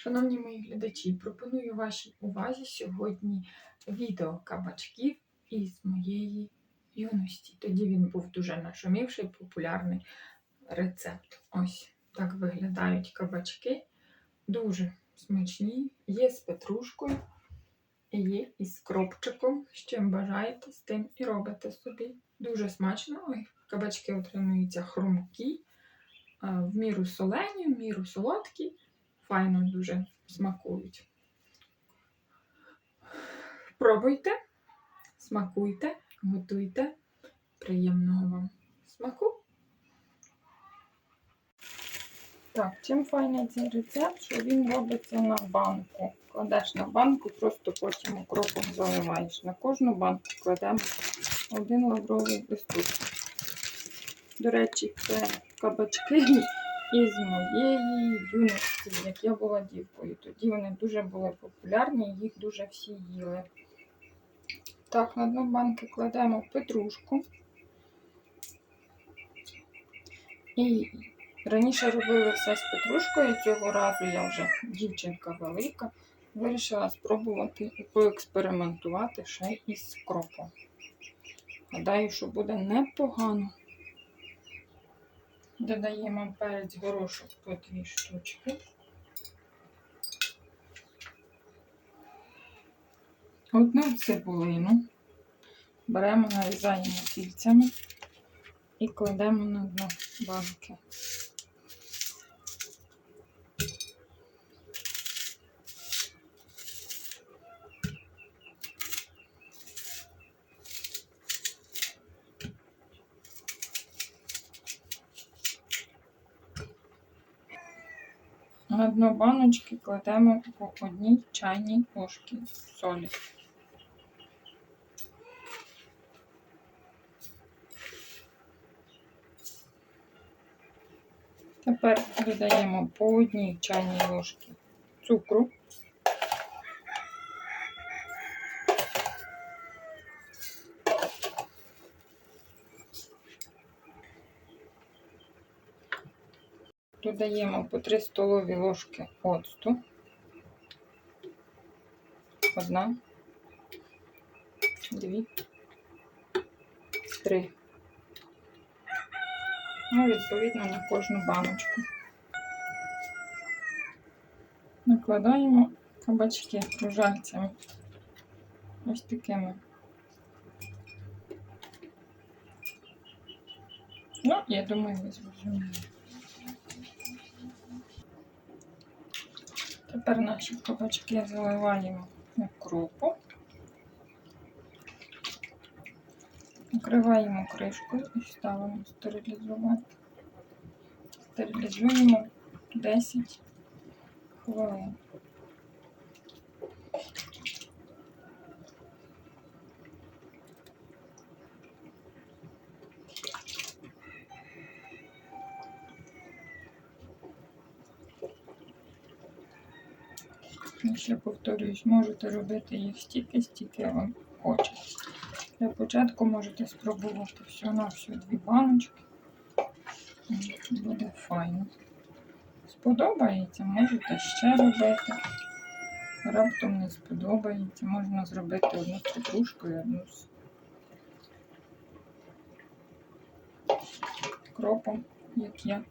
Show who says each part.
Speaker 1: Шановні мої глядачі, пропоную вашій увазі сьогодні відео кабачків із моєї юності. Тоді він був дуже нашумівший, популярний рецепт. Ось так виглядають кабачки. Дуже смачні. Є з петрушкою, є із кропчиком. З чим бажаєте, з тим і робите собі. Дуже смачно. Ой, кабачки отримуються хрумкі, в міру солені, в міру солодкі. Файно дуже смакують. Пробуйте, смакуйте, готуйте. Приємного вам смаку. Так, чим файний цей рецепт, що він робиться на банку. Кладеш на банку, просто потім окропом заливаєш. На кожну банку кладемо один лавровий листок. До речі, це кабачки із моєї юності, як я була дівкою. Тоді вони дуже були популярні, їх дуже всі їли. Так, на дно банки кладемо петрушку. І раніше робили все з петрушкою, цього разу я вже дівчинка велика, вирішила спробувати поекспериментувати ще із кропом. Гадаю, що буде непогано. Додаємо перець горошок по дві штучки. Одну цибулину беремо, нарізаємо кільцями і кладемо на дно банки. На дно баночки кладемо по одній чайній ложці солі. Тепер додаємо по одній чайній ложці цукру. Додаємо по 3 столові ложки оцту. Одна, дві, три. Ну, відповідно, на кожну баночку. Накладаємо кабачки кружальцями. Ось такими. Ну, я думаю, ви зрозуміли. Тепер наші кабачки заливаємо укропу. Накриваємо кришкою і ставимо стерилізувати. Стерилізуємо 10 хвилин. І ще повторюсь, можете робити їх стільки, стільки вам хочете. Для початку можете спробувати все на всю дві баночки. Буде файно. Сподобається, можете ще робити. Раптом не сподобається. Можна зробити одну з петрушкою, одну з кропом, як я.